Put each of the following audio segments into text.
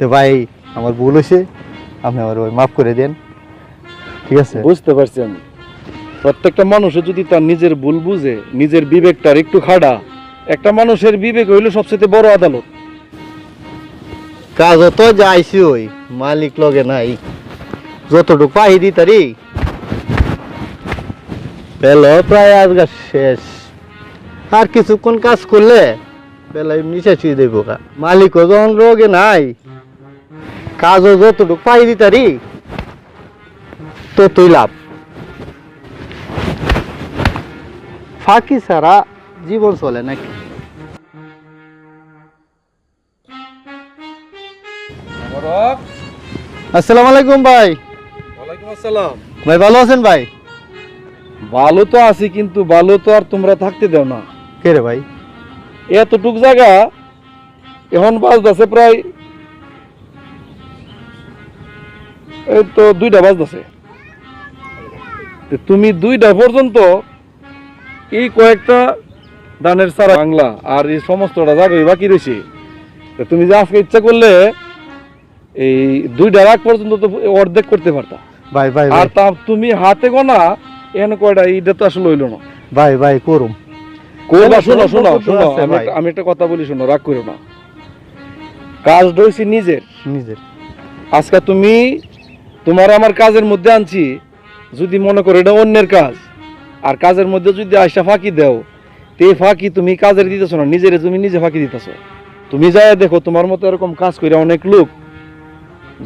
তো ভাই আমার ভুল হয়েছে আপনি আমার ওই মাফ করে দেন। ঠিক আছে? বুঝতে পারছি আমি। প্রত্যেকটা মানুষের যদি তার নিজের ভুল বুঝে নিজের বিবেকটার একটু খাড়া একটা মানুষের বিবেক হইল সবচেয়ে বড় আদালত। কাজ তো যাইছি ওই মালিক লগে নাই। যতটুকু পাই দি তারি। বেলা প্রায় আজকে শেষ। আর কিছুক্ষণ কাজ করলে বেলায় নিচে ছুঁয়ে দেবো গা। মালিকও যখন রোগে নাই কাজও যতটুকু পাই দি তারি ততই লাভ। ফাঁকি ছাড়া জীবন চলে নাকি? আসসালামু আলাইকুম ভাই। ওয়ালাইকুম আসসালাম। ভাই ভালো আছেন ভাই? ভালো তো আছি কিন্তু ভালো তো আর তোমরা থাকতে দাও না। কে রে ভাই? এতটুক জায়গা এখন বাজতেছে প্রায় এই তো দুইটা বাজতেছে। তুমি দুইটা পর্যন্ত এই কয়েকটা দানের সারা বাংলা আর এই সমস্তটা জায়গায় বাকি রয়েছে তুমি যে আজকে ইচ্ছা করলে এই দুইটা রাগ পর্যন্ত তো অর্ধেক করতে পারতা। ভাই ভাই আর তা তুমি হাতে গোনা এখানে কয়টা এইটা তো আসলে হইল না। ভাই ভাই করুম। কোনটা শোনো, শোনো শোনো আমি একটা কথা বলি শোনো রাগ করো না। কাজ রয়েছে নিজের। নিজের। আজকে তুমি তোমার আমার কাজের মধ্যে আনছি যদি মনে করো এটা অন্যের কাজ আর কাজের মধ্যে যদি আইসা ফাঁকি দাও তে ফাঁকি তুমি কাজের দিতেছো না নিজের তুমি নিজে ফাঁকি দিতেছো। তুমি যাই দেখো তোমার মতো এরকম কাজ করে অনেক লোক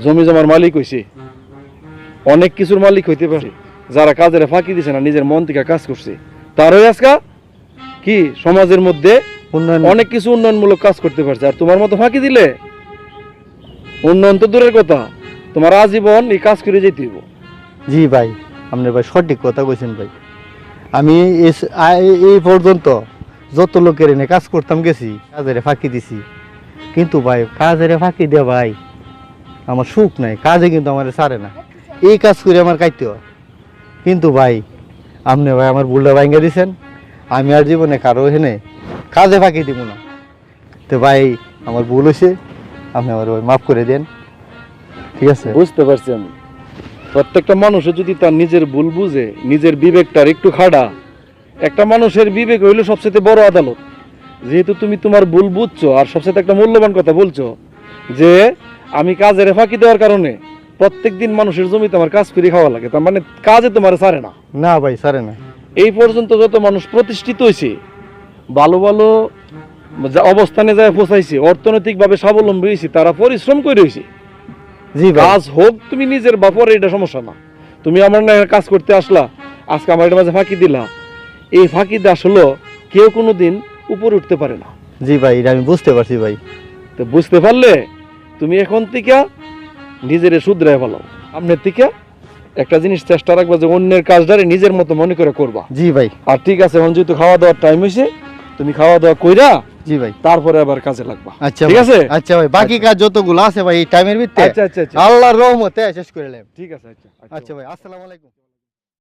জমি জমার মালিক হইছে। অনেক কিছুর মালিক হইতে পারে যারা কাজের ফাঁকি দিছে না নিজের মন থেকে কাজ করছে। তারই আজকা কি সমাজের মধ্যে উন্নয়ন অনেক কিছু উন্নয়নমূলক কাজ করতে পারছে। আর তোমার মতো ফাঁকি দিলে উন্নয়ন তো দূরের কথা। তোমার আজীবন এই কাজ করে যেতে হইব। জি ভাই, আপনি ভাই সঠিক কথা কইছেন ভাই। আমি এই পর্যন্ত যত লোকের এনে কাজ করতাম গেছি, কাজের ফাঁকি দিছি। কিন্তু ভাই, কাজের ফাঁকি দে ভাই, আমার সুখ নাই, কাজে কিন্তু আমার সারে না। এই কাজ করে আমার কাইতে। কিন্তু ভাই, আপনি ভাই আমার ভুলটা ভাঙ্গা দিছেন। আমি আর জীবনে কারও হেনে কাজে ফাঁকি দিব না। তো ভাই, আমার ভুল হয়েছে আপনি আমার ভাই মাফ করে দেন। ঠিক আছে? বুঝতে পারছি আমি। প্রত্যেকটা মানুষের যদি তার নিজের ভুল বুঝে নিজের বিবেকটার একটু খাড়া একটা মানুষের বিবেক হইল সবচেয়ে বড় আদালত। যেহেতু তুমি তোমার ভুল বুঝছ আর সবচেয়ে একটা মূল্যবান কথা বলছো যে আমি কাজের ফাঁকি দেওয়ার কারণে প্রত্যেকদিন মানুষের জমিতে আমার কাজ ফিরে খাওয়া লাগে তার মানে কাজে তোমার সারে না। না ভাই সারে না। এই পর্যন্ত যত মানুষ প্রতিষ্ঠিত হয়েছে ভালো ভালো যা- অবস্থানে যায় পৌঁছাইছে অর্থনৈতিকভাবে স্বাবলম্বী হয়েছে তারা পরিশ্রম করে হয়েছে জি কাজ হোক তুমি নিজের বাপরে এটা সমস্যা না। তুমি আমার না কাজ করতে আসলা আজকে আমার এটা মাঝে ফাঁকি দিলা। এই ফাঁকি দিয়ে আসলে কেউ কোনো দিন উপরে উঠতে পারে না। জি ভাই এটা আমি বুঝতে পারছি ভাই। তো বুঝতে পারলে তুমি এখন থেকে নিজের শুধরায় ভালো আপনার থেকে একটা জিনিস চেষ্টা রাখবা যে অন্যের কাজটারে নিজের মতো মনে করে করবা। জি ভাই। আর ঠিক আছে এখন যেহেতু খাওয়া দাওয়ার টাইম হয়েছে তুমি খাওয়া দাওয়া কইরা জি ভাই। তারপরে আবার কাজে লাগবা। আচ্ছা ঠিক আছে? আচ্ছা ভাই বাকি কাজ যতগুলো আছে ভাই এই টাইমের ভিতরে আচ্ছা আচ্ছা আচ্ছা। আল্লাহর রহমতে শেষ করে নিলাম ঠিক আছে আচ্ছা। আচ্ছা ভাই আসসালামু আলাইকুম।